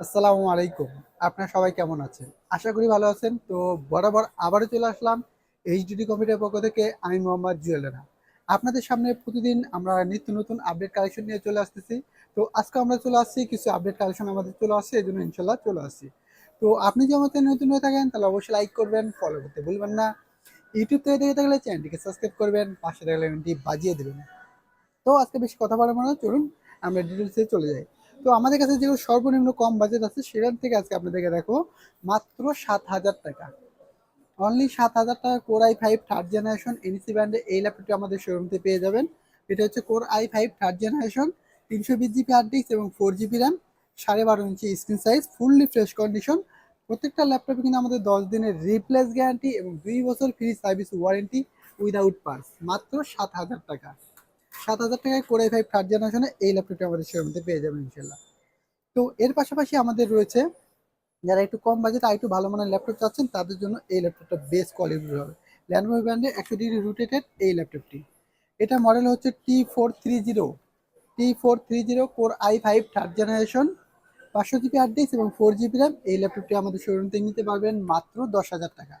আসসালামু আলাইকুম। আপনারা সবাই কেমন আছেন? আশা করি ভালো আছেন। তো বরাবর আবারও চলে আসলাম এইচডিডি কম্পিউটার পক্ষ থেকে। আমি মোহাম্মদ জুয়েলারা আপনাদের সামনে প্রতিদিন আমরা নিত্য নতুন আপডেট কালেকশন নিয়ে চলে আসতেছি। তো আজকে আমরা চলে আসছি, কিছু আপডেট কালেকশন আমাদের চলে আসছে, এই জন্য ইনশাল্লাহ চলে আসছি। তো আপনি যদি আমাদের নতুন হয়ে থাকেন, তাহলে অবশ্যই লাইক করবেন ফলো করতে ভুলবেন না। ইউটিউব থেকে দেখে থাকলে চ্যানেলটিকে সাবস্ক্রাইব করবেন, পাশে থাকলে বাজিয়ে দেবেন। তো আজকে বেশি কথা বলার না, চলুন আমরা ডিটেলসে চলে যাই। তো আমাদের কাছে যেগুলো সর্বনিম্ন কম বাজেট আছে, সেখান থেকে আজকে আপনাদেরকে দেখো, মাত্র সাত হাজার টাকা। অনলি সাত হাজার টাকা core i five third generation N ব্র্যান্ডে এই ল্যাপটপটি আমাদের শোরুমতে পেয়ে যাবেন। এটা হচ্ছে core i five third generation তিনশো বিশ জিবি হার্ড ডিস্ক এবং ফোর জিবি র্যাম সাড়ে বারো ইঞ্চি screen size fully fresh condition প্রত্যেকটা ল্যাপটপে কিন্তু আমাদের দশ দিনের রিপ্লেস গ্যারান্টি এবং দুই বছর free service warranty without parts মাত্র সাত হাজার টাকা। সাত হাজার টাকায় কোর ফাইভ থার্ড জেনারেশনে এই ল্যাপটপটি আমাদের শোরুমতে পেয়ে যাবেন ইনশাল্লাহ। তো এর পাশাপাশি আমাদের রয়েছে, যারা একটু কম বাজেট আর একটু ভালো মানের ল্যাপটপ চাচ্ছেন, তাদের জন্য এই ল্যাপটপটা বেস্ট কোয়ালিটির হবে। ল্যান্ডমার্ক ব্র্যান্ডের একশো ডিগ্রি রুটেটেড এই ল্যাপটপটি এটা মডেল হচ্ছে T four three zero T four three zero core i five third generation পাঁচশো জিবি হার্ড ডিস্ক এবং ফোর জিবি র্যাম এই ল্যাপটপটি আমাদের শোরুম থেকে নিতে পারবেন মাত্র দশ হাজার টাকা।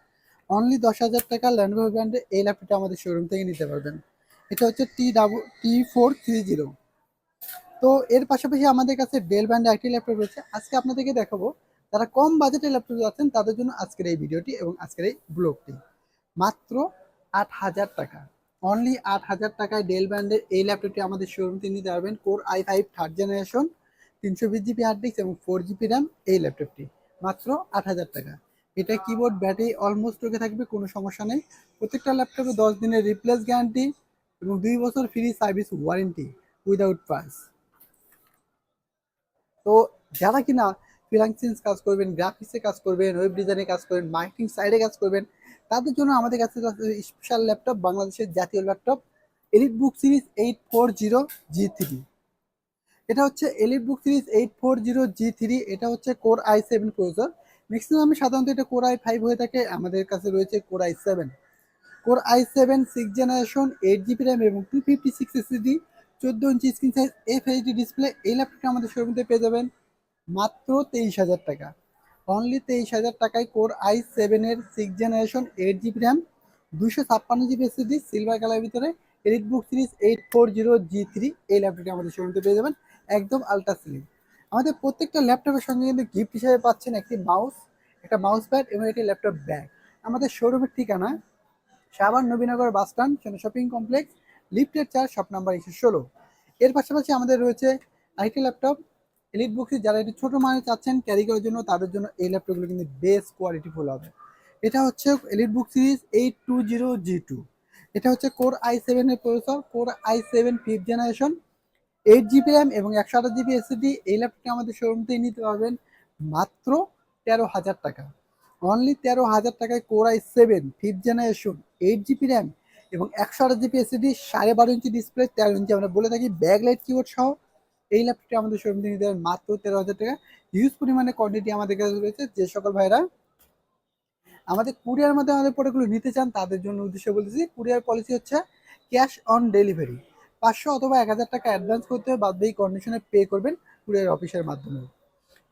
অনলি দশ হাজার টাকা ল্যান্ডমার্ক ব্র্যান্ডের এই ল্যাপটপটি আমাদের শোরুম থেকে নিতে পারবেন। এটা হচ্ছে T double T four three zero তো এর পাশাপাশি আমাদের কাছে ডেল ব্র্যান্ডের একটি ল্যাপটপ রয়েছে। আজকে আপনাদেরকে দেখাবো, যারা কম বাজেটের ল্যাপটপ আছেন, তাদের জন্য আজকের এই ভিডিওটি এবং আজকের এই ব্লগটি মাত্র আট হাজার টাকা। অনলি আট হাজার টাকায় ডেল ব্র্যান্ডের এই ল্যাপটপটি আমাদের শোরুম থেকে নিতে core i five third generation তিনশো বিশ জিবি হার্ড ডিস্ক এবং ফোর জিবি র্যাম এই ল্যাপটপটি মাত্র আট হাজার টাকা। এটা কিবোর্ড ব্যাটারি অলমোস্ট ওকে থাকবে, কোনো সমস্যা নেই। প্রত্যেকটা ল্যাপটপে দশ দিনের রিপ্লেস গ্যারান্টি এবং দুই বছর free service warranty without price তো যারা কিনা ফ্রিলান্সিং কাজ করবেন গ্রাফিক্সে কাজ করবেন ওয়েব ডিজাইনে কাজ করবেন মার্কেটিং সাইডে কাজ করবেন, তাদের জন্য আমাদের কাছে স্পেশাল ল্যাপটপ বাংলাদেশের জাতীয় laptop elite book series eight four zero G three এটা হচ্ছে elite book series eight four zero G three এটা হচ্ছে core i seven processor maximum সাধারণত এটা কোর আই ফাইভ হয়ে থাকে, আমাদের কাছে রয়েছে core i seven core i seven six generation eight GB RAM এবং টু ফিফটি সিক্স এসএসডি চোদ্দ ইঞ্চি screen size F HD display এই ল্যাপটপটা আমাদের শোরুমতে পেয়ে যাবেন মাত্র তেইশ হাজার টাকা। অনলি তেইশ হাজার টাকায় কোর আই সেভেনের six generation eight GB RAM দুশো ছাপ্পান্ন জিবি এসএসডি সিলভার কালারের ভিতরে elite book series eight four zero G three এই ল্যাপটপটি আমাদের শোরুমতে পেয়ে যাবেন একদম আলট্রা স্লিম আমাদের প্রত্যেকটা ল্যাপটপের সঙ্গে কিন্তু গিফট হিসেবে পাচ্ছেন একটি মাউস একটা মাউস প্যাড এবং একটি ল্যাপটপ ব্যাগ আমাদের শোরুমের ঠিকানা সাবান Nabinagar bus stand shopping complex, লিফটের চার, শপ নাম্বার একশো ষোলো। এর পাশাপাশি আমাদের রয়েছে আইটি ল্যাপটপ। এলিট বুকস যারা একটু ছোটো মানে চাচ্ছেন ক্যারি করার জন্য তাদের জন্য এই ল্যাপটপগুলো কিন্তু বেস্ট কোয়ালিটি ফুল হবে। এটা হচ্ছে elite book series eight two zero G two এটা হচ্ছে কোর আই সেভেনের processor core i seven fifth generation eight GB RAM এবং একশো আঠাশ জিবি এসএসডি এই ল্যাপটপটি আমাদের শোরুম নিতে পারবেন মাত্র তেরো হাজার টাকা। অনলি তেরো হাজার টাকায় core i seven fifth generation eight GB RAM এবং একশো আঠাশ জিবি এসএসডি সাড়ে বারো ইঞ্চি ডিসপ্লে তেরো ইঞ্চি আমরা বলে থাকি ব্যাক লাইট কিবোর্ড সহ। এই ল্যাপটপটি আমাদের শোরুম থেকে পারেন মাত্র তেরো হাজার টাকা। হিউজ পরিমাণে কোয়ান্টিটি আমাদের কাছে রয়েছে। যে সকল ভাইরা আমাদের কুরিয়ার মধ্যে আমাদের প্রোডাক্টগুলো নিতে চান, তাদের জন্য উদ্দেশ্য বলতেছি কুরিয়ার পলিসি হচ্ছে ক্যাশ অন ডেলিভারি পাঁচশো অথবা এক হাজার টাকা অ্যাডভান্স করতে হবে বাদ বাকি কন্ডিশনে পে করবেন কুরিয়ার অফিসের মাধ্যমে।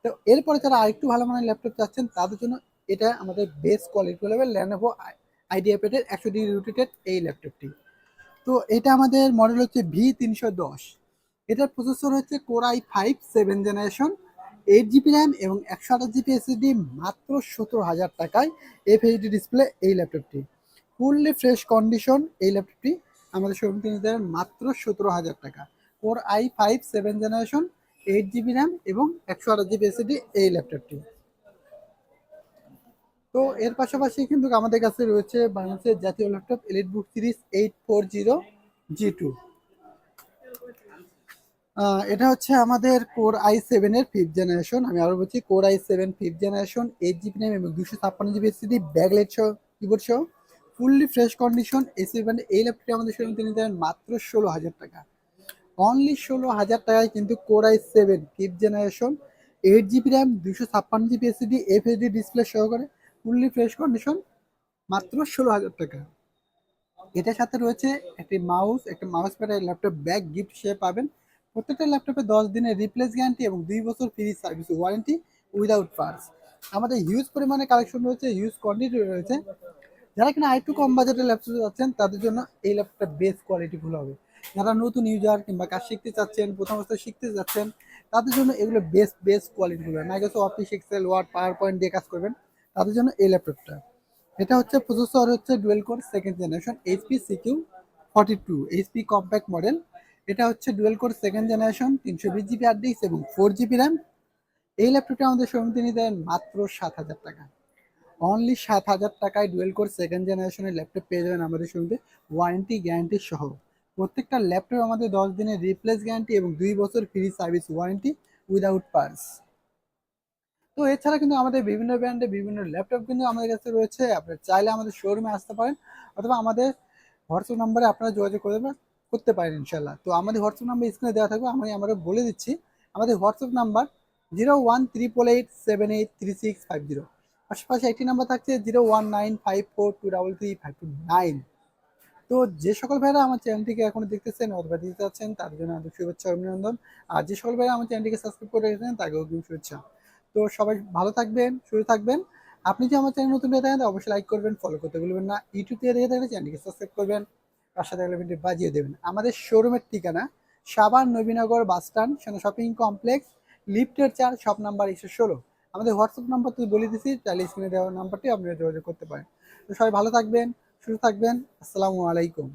তো এরপরে যারা আরেকটু ভালো মানের ল্যাপটপ চাচ্ছেন, তাদের জন্য এটা আমাদের best quality level Lenovo Idea পেটের একশো ডিগ্রি রোটেটেড এই ল্যাপটপটি তো এটা আমাদের মডেল হচ্ছে ভি তিনশো দশ এটার প্রসেসর হচ্ছে core i five seven generation eight GB RAM এবং একশো আঠাশ জিবি এসএসডি মাত্র সতেরো হাজার টাকায় এফ এইচডি ডিসপ্লে এই ল্যাপটপটি ফুললি ফ্রেশ কন্ডিশন এই ল্যাপটপটি আমাদের শোরুম থেকে নিতে মাত্র সতেরো হাজার টাকা। Core i five seven generation eight GB RAM এবং একশো আঠাশ জিবি এসএসডি এই ল্যাপটপটি তো এর পাশাপাশি কিন্তু আমাদের কাছে রয়েছে বাংলাদেশের জাতীয় laptop elite book series eight four zero G two এটা হচ্ছে আমাদের কোর আই সেভেনের ফিফথ জেনারেশন আমি আরও বলছি core i seven fifth generation eight GB RAM এবং দুশো ছাপ্পান্ন জিবি এসিডি ব্যাগলেট সহ কিবোর্ড সহ। ফুললি ফ্রেশ কন্ডিশন এসি ব্যান্ড এই ল্যাপটপটি আমাদের শোরুম থেকে নিতে মাত্র ষোলো হাজার টাকা। অনলি ষোলো হাজার টাকায় কিন্তু core i seven fifth generation eight GB RAM দুশো ছাপ্পান্ন জিবি এসিডি এফএসডি ডিসপ্লে সহকারে। ফুললি ফ্রেশ কন্ডিশন মাত্র ষোলো হাজার টাকা। এটার সাথে রয়েছে একটি মাউস, একটা mouse pad laptop bag gift হিসেবে পাবেন। প্রত্যেকটা ল্যাপটপে দশ দিনের রিপ্লেস গ্যারান্টি এবং দুই বছর free service warranty without parts আমাদের হিউজ পরিমাণে কালেকশন রয়েছে হিউজ কোয়ান্টিটি রয়েছে। যারা কিনা আরেকটু কম বাজেটের ল্যাপটপ যাচ্ছেন তাদের জন্য এই ল্যাপটপটা বেস্ট কোয়ালিটি কোয়ালিটিফুল হবে। যারা নতুন ইউজার কিংবা কাজ শিখতে চাচ্ছেন, প্রথম অবস্থায় শিখতে চাচ্ছেন, তাদের জন্য এগুলো বেস্ট বেস্ট কোয়ালিটিফুল হবে। Microsoft office excel word PowerPoint দিয়ে কাজ করবেন। তাদের জন্য এই ল্যাপটপটা। এটা হচ্ছে প্রসেসর হচ্ছে dual core second generation HP CQ forty two HP compaq model এটা হচ্ছে ডুয়েল কোর সেকেন্ড জেনারেশন তিনশো বিশ জিবি হার্ড ডিস্ক এবং ফোর জিবি র্যাম এই ল্যাপটপটা আমাদের শোরুম তিনি দেন মাত্র সাত হাজার টাকা। অনলি সাত হাজার টাকায় ডুয়েল কোর সেকেন্ড জেনারেশনের ল্যাপটপ পেয়ে যাবেন আমাদের শোরুমে ওয়ারেন্টি গ্যারান্টি সহ। প্রত্যেকটা ল্যাপটপ আমাদের দশ দিনের রিপ্লেস গ্যারান্টি এবং দুই বছর free service warranty without parts তো এছাড়া কিন্তু আমাদের বিভিন্ন ব্র্যান্ডে বিভিন্ন ল্যাপটপ কিন্তু আমাদের কাছে রয়েছে। আপনারা চাইলে আমাদের শোরুমে আসতে পারেন অথবা আমাদের হোয়াটসঅ্যাপ নাম্বারে আপনারা যোগাযোগ করে করতে পারেন ইনশাল্লাহ তো আমাদের হোয়াটসঅ্যাপ নাম্বার স্ক্রিনে দেওয়া থাকবে, আমি আমরা বলে দিচ্ছি। আমাদের WhatsApp number zero one triple eight seven eight three six five zero আশেপাশে একটি নাম্বার থাকছে zero one nine five four two double three five two nine তো যে সকল ভাইরা আমার চ্যানেলটিকে এখনও দেখতেছেন অথবা দিতে চাচ্ছেন তার জন্য আমাদের শুভেচ্ছা অভিনন্দন। আর যে সকল ভাইরা আমার চ্যানেলটিকে সাবস্ক্রাইব করে রেখেছেন, তাকেও কিন্তু শুভেচ্ছা। তো সবাই ভালো থাকবেন, সুস্থ থাকবেন। আপনি যে আমার চ্যানেল নতুন হয়ে থাকেন অবশ্যই লাইক করবেন ফলো করতে ভুলবেন না। ইউটিউব থেকে দেখে থাকলে চ্যানেলটিকে সাবস্ক্রাইব করবেন। পাশে থাকলে ভিডিও বাজিয়ে দেবেন। আমাদের শোরুমের ঠিকানা সাবান নবীনগর বাস স্ট্যান্ড সেখানে শপিং কমপ্লেক্স লিফটের চার শপ নাম্বার একশো ষোলো। আমাদের হোয়াটসঅ্যাপ নাম্বার তুই বলে দিছি তাহলে স্ক্রিনে দেওয়া নাম্বারটি আপনারা যোগাযোগ করতে পারেন। তো সবাই ভালো থাকবেন, সুস্থ থাকবেন। আসসালামু আলাইকুম।